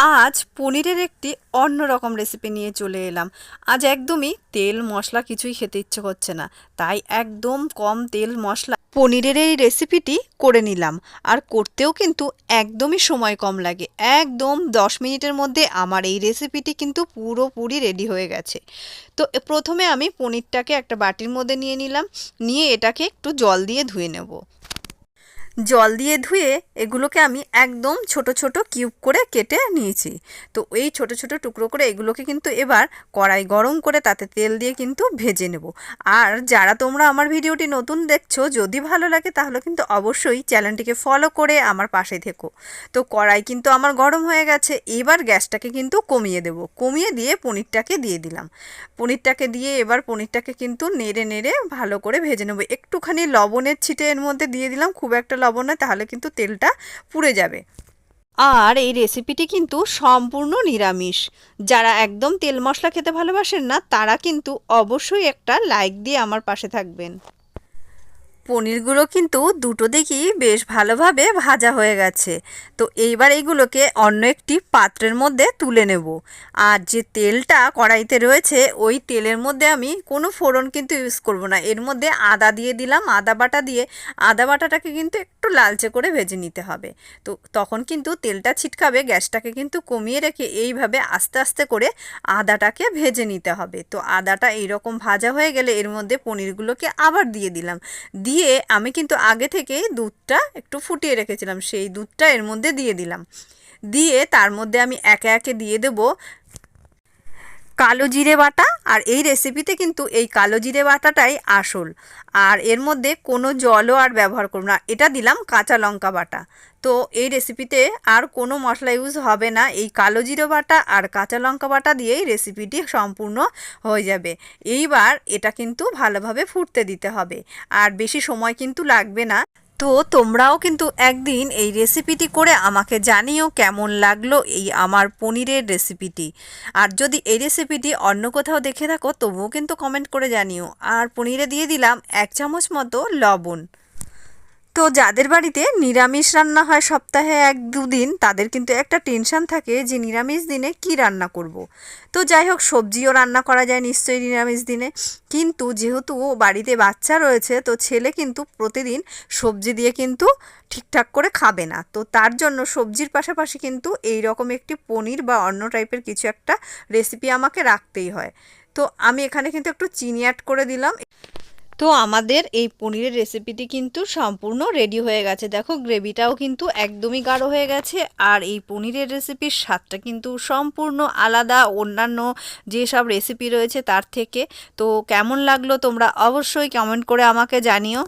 আজ পনিরের একটি অন্যরকম রেসিপি নিয়ে চলে এলাম। আজ একদমই তেল মশলা কিছুই খেতে ইচ্ছে করছে না, তাই একদম কম তেল মশলা পনিরের এই রেসিপিটি করে নিলাম। আর করতেও কিন্তু একদমই সময় কম লাগে, একদম দশ মিনিটের মধ্যে আমার এই রেসিপিটি কিন্তু পুরোপুরি রেডি হয়ে গেছে। তো প্রথমে আমি পনিরটাকে একটা বাটির মধ্যে নিয়ে নিলাম, নিয়ে এটাকে একটু জল দিয়ে ধুয়ে নেব। জল দিয়ে ধুয়ে এগুলোকে আমি একদম ছোট ছোট কিউব করে কেটে নিয়েছি। তো এই ছোট ছোট টুকরো করে এগুলোকে কিন্তু এবার কড়াই গরম করে তাতে তেল দিয়ে কিন্তু ভেজে নেব। আর যারা তোমরা আমার ভিডিওটি নতুন দেখছ, যদি ভালো লাগে তাহলে কিন্তু অবশ্যই চ্যানেলটিকে ফলো করে আমার পাশে থেকো। তো কড়াই কিন্তু আমার গরম হয়ে গেছে, এবার গ্যাসটাকে কিন্তু কমিয়ে দেব। কমিয়ে দিয়ে পনিরটাকে দিয়ে দিলাম। পনিরটাকে দিয়ে এবার পনিরটাকে কিন্তু নেড়ে নেড়ে ভালো করে ভেজে নেব। একটুখানি লবণের ছিটে এর মধ্যে দিয়ে দিলাম, খুব একটা লবণ নয় তাহলে কিন্তু তেলটা পুড়ে যাবে। আর এই রেসিপিটি কিন্তু সম্পূর্ণ নিরামিষ। যারা একদম তেল মশলা খেতে ভালোবাসেন না, তারা কিন্তু অবশ্যই একটা লাইক দিয়ে আমার পাশে থাকবেন। পনিরগুলো কিন্তু দুটো দিকই বেশ ভালোভাবে ভাজা হয়ে গেছে। তো এইবার এইগুলোকে অন্য একটি পাত্রের মধ্যে তুলে নেব। আর যে তেলটা কড়াইতে রয়েছে, ওই তেলের মধ্যে আমি কোনো ফোড়ন কিন্তু ইউজ করব না। এর মধ্যে আদা দিয়ে দিলাম, আদা বাটা দিয়ে। আদা বাটাটাকে কিন্তু একটু লালচে করে ভেজে নিতে হবে। তো তখন কিন্তু তেলটা ছিটকাবে, গ্যাসটাকে কিন্তু কমিয়ে রেখে এইভাবে আস্তে আস্তে করে আদাটাকে ভেজে নিতে হবে। তো আদাটা এইরকম ভাজা হয়ে গেলে এর মধ্যে পনিরগুলোকে আবার দিয়ে দিলাম। দিয়ে আমি কিন্তু আগে থেকে দুধটা একটু ফুটিয়ে রেখেছিলাম, সেই দুধটা এর মধ্যে দিয়ে দিলাম। দিয়ে তার মধ্যে আমি একে একে দিয়ে দেবো কালো জিরে বাটা আর এই রেসিপিতে কিন্তু এই কালো জিরে বাটাটাই আসল। আর এর মধ্যে কোনো জলও আর ব্যবহার করব না। এটা দিলাম কাঁচা লঙ্কা বাটা। তো এই রেসিপিতে আর কোনো মশলা ইউজ হবে না। এই কালো জিরে বাটা আর কাঁচা লঙ্কা বাটা দিয়েই রেসিপিটি সম্পূর্ণ হয়ে যাবে। এইবার এটা কিন্তু ভালোভাবে ফুটতে দিতে হবে। আর বেশি সময় কিন্তু লাগবে না। তো তোমরাও কিন্তু একদিন এই রেসিপিটি করে আমাকে জানিও কেমন লাগল এই আমার পনিরের রেসিপিটি। আর যদি এই রেসিপিটি অন্য কোথাও দেখে থাকো, তবুও কিন্তু কমেন্ট করে জানিও। আর পনিরে দিয়ে দিলাম এক চামচ মতো লবণ। তো যাদের বাড়িতে নিরামিষ রান্না হয় সপ্তাহে এক দুদিন, তাদের কিন্তু একটা টেনশন থাকে যে নিরামিষ দিনে কি রান্না করব। তো যাই হোক, সবজিও রান্না করা যায় নিশ্চয়ই নিরামিষ দিনে। কিন্তু যেহেতু বাড়িতে বাচ্চা রয়েছে, তো ছেলে কিন্তু প্রতিদিন সবজি দিয়ে কিন্তু ঠিকঠাক করে খাবে না। তো তার জন্য সবজির পাশাপাশি কিন্তু এই রকম একটি পনির বা অন্য টাইপের কিছু একটা রেসিপি আমাকে রাখতেই হয়। তো আমি এখানে কিন্তু একটু চিনি অ্যাড করে দিলাম। তো আমাদের এই পনিরের রেসিপিটি কিন্তু সম্পূর্ণ রেডি হয়ে গেছে। দেখো গ্রেভিটাও কিন্তু একদমই গাঢ় হয়ে গেছে আর এই পনিরের রেসিপির স্বাদটা কিন্তু সম্পূর্ণ আলাদা। অন্যান্য যেসব রেসিপি রয়েছে তার থেকে। তো কেমন লাগল তোমরা অবশ্যই কমেন্ট করে আমাকে জানিও।